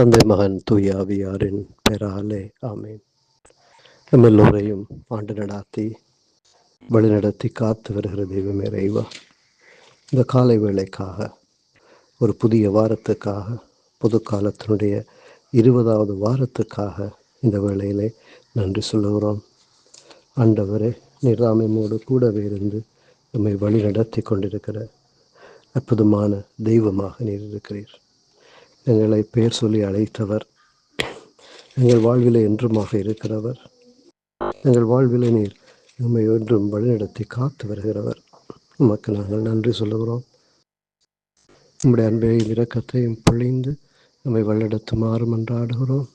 தந்தை மகன் தூய ஆவியாரின் பெயராலே ஆமேன். நம்ம எல்லோரையும் ஆண்டு நடாத்தி வழிநடத்தி காத்து வருகிற தெய்வமே இறைவா. இந்த காலை வேளைக்காக ஒரு புதிய வாரத்துக்காக புது காலத்தினுடைய இருபதாவது வாரத்துக்காக இந்த வேளையிலே நன்றி சொல்லுகிறோம். ஆண்டவரே நிராமையோடு கூடவே இருந்து நம்மை வழி நடத்தி கொண்டிருக்கிற அற்புதமான தெய்வமாக நீர் இருக்கிறீர். எங்களை பெயர் சொல்லி அழைத்தவர். எங்கள் வாழ்வில் என்றுமாக இருக்கிறவர். எங்கள் வாழ்வில் நீர் நம்மை என்றும் வழிநடத்தி காத்து வருகிறவர். உமக்கு நாங்கள் நன்றி சொல்லுகிறோம். நம்முடைய அன்பையும் இரக்கத்தையும் பொழிந்து நம்மை வழிநடத்துமாறு மன்றாடுகிறோம்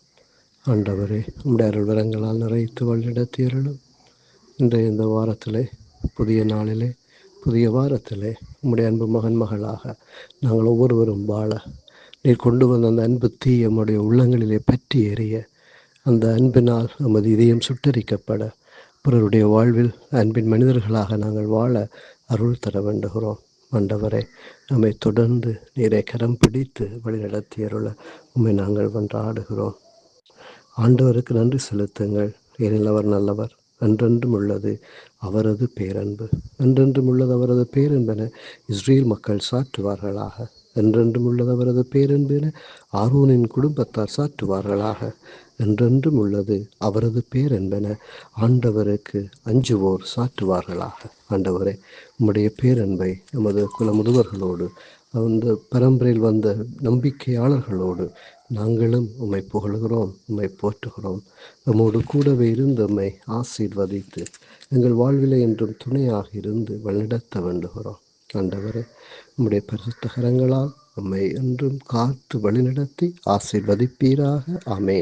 ஆண்டவரே நம்முடைய அருள் வரங்களால் நிறைத்து வழிநடத்தி அருளும் இன்றைய இந்த வாரத்திலே புதிய நாளிலே புதிய வாரத்திலே நம்முடைய அன்பு மகன் மகளாக நாங்கள் ஒவ்வொருவரும் வாழ நீர் கொண்டு வந்த அந்த அன்பு தீ நம்முடைய உள்ளங்களிலே பற்றி எறிய. அந்த அன்பினால் நமது இதயம் சுட்டரிக்கப்பட. பிறருடைய வாழ்வில் அன்பின் மனிதர்களாக நாங்கள் வாழ அருள் தர வேண்டுகிறோம். ஆண்டவரே நம்மை தொடர்ந்து நீரை கரம் பிடித்து வழிநடத்தி அருள. உண்மை நாங்கள் வன்றாடுகிறோம் ஆண்டவருக்கு நன்றி செலுத்துங்கள். ஏனில் அவர் நல்லவர். என்றென்றும் உள்ளது அவரது பேரன்பு. என்றென்றும் உள்ளது அவரது பேரன்பென இஸ்ரேல் மக்கள் சாற்றுவார்களாக. என்றென்றும் உள்ளது அவரது பேரன்பென ஆரோனின் குடும்பத்தார் சாற்றுவார்களாக. என்றென்றும் உள்ளது அவரது பேரன்பென ஆண்டவருக்கு அஞ்சுவோர் சாற்றுவார்களாக. ஆண்டவரே உம்முடைய பேரன்பை நமது குல முதுவர்களோடு அந்த பரம்பரையில் வந்த நம்பிக்கையாளர்களோடு நாங்களும் உம்மை புகழுகிறோம் உம்மை போற்றுகிறோம். நம்மோடு கூடவே இருந்து உம்மை ஆசீர்வதித்து எங்கள் வாழ்விலை என்றும் துணையாக இருந்து வழிநடத்த வேண்டுகிறோம். ஆண்டவரே உம்முடைய பரிசுத்தகரங்களால் நம்மை என்றும் காத்து வழிநடத்தி ஆசீர்வதிப்பீராக. ஆமே